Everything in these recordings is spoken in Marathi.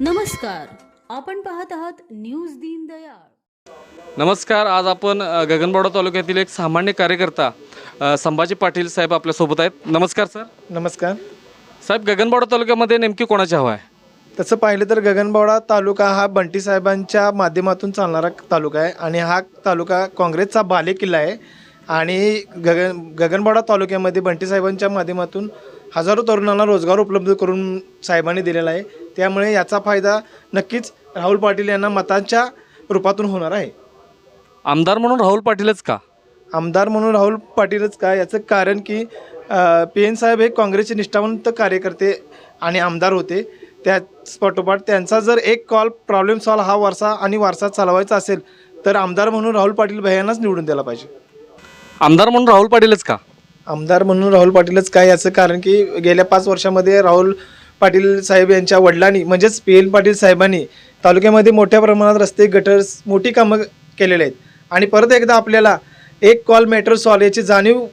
नमस्कार. आपण पाहत आहात न्यूज दीनदयाळ नमस्कार. आज आपण गगनबावडा तालुक्यातील एक सामान्य कार्यकर्ता संभाजी पाटील साहेब आपल्यासोबत आहेत. नमस्कार सर. नमस्कार. साहेब गगनबावडा तालुक्यामध्ये नेमकी कोणाची हवा आहे? तसं पाहिलं तर गगनबावडा तालुका हा बंटी साहेबांच्या माध्यमातून चालणारा तालुका आहे आणि हा तालुका काँग्रेसचा बालेकिल्ला आहे. आणि गगन गगनबावडा तालुक्यामध्ये बंटी साहेबांच्या माध्यमातून हजारो तरुणांना रोजगार उपलब्ध करून साहेबांनी दिलेला आहे. त्यामुळे याचा फायदा नक्कीच राहुल पाटील यांना मतांच्या रूपातून होणार आहे. आमदार म्हणून राहुल पाटीलच का? आमदार म्हणून राहुल पाटीलच का? याचं कारण की पी एन साहेब हे काँग्रेसचे निष्ठावंत कार्यकर्ते आणि आमदार होते. त्याच पाठोपाठ त्यांचा जर एक कॉल प्रॉब्लेम सॉल्व हा वारसा आणि वारसा चालवायचा असेल तर आमदार म्हणून राहुल पाटील भैयांनाच निवडून द्यायला पाहिजे. आमदार म्हणून राहुल पाटीलच का? आमदार म्हणून राहुल पाटीलच काय याचं कारण की गेल्या पाच वर्षामध्ये राहुल पाटील साहेब यांच्या वडिलांनी म्हणजेच पी एन पाटील साहेबांनी तालुक्यामध्ये मोठ्या प्रमाणात रस्ते गटर्स मोठी कामं केलेले आहेत. आणि परत एकदा आपल्याला एक कॉल मॅटर सॉल्व याची जाणीव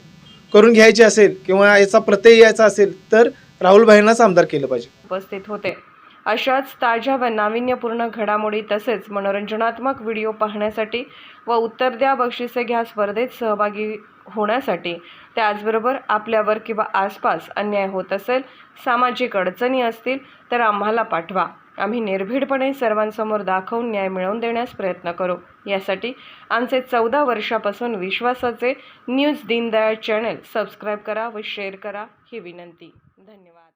करून घ्यायची असेल किंवा याचा प्रत्यय यायचा असेल तर राहुल भाईंनाच आमदार केलं पाहिजे. उपस्थित होते. अशाच ताज्या व नाविन्यपूर्ण घडामोडी तसेच मनोरंजनात्मक व्हिडिओ पाहण्यासाठी व उत्तर द्या बक्षिसे घ्या स्पर्धेत सहभागी होण्यासाठी त्याचबरोबर आपल्यावर किंवा आसपास अन्याय होत असेल सामाजिक अडचणी असतील तर आम्हाला पाठवा. आम्ही निर्भीडपणे सर्वांसमोर दाखवून न्याय मिळवून देण्यास प्रयत्न करू. यासाठी आमचे चौदा वर्षापासून विश्वासाचे न्यूज दीनदयाळ चॅनल सबस्क्राईब करा व शेअर करा ही विनंती. धन्यवाद.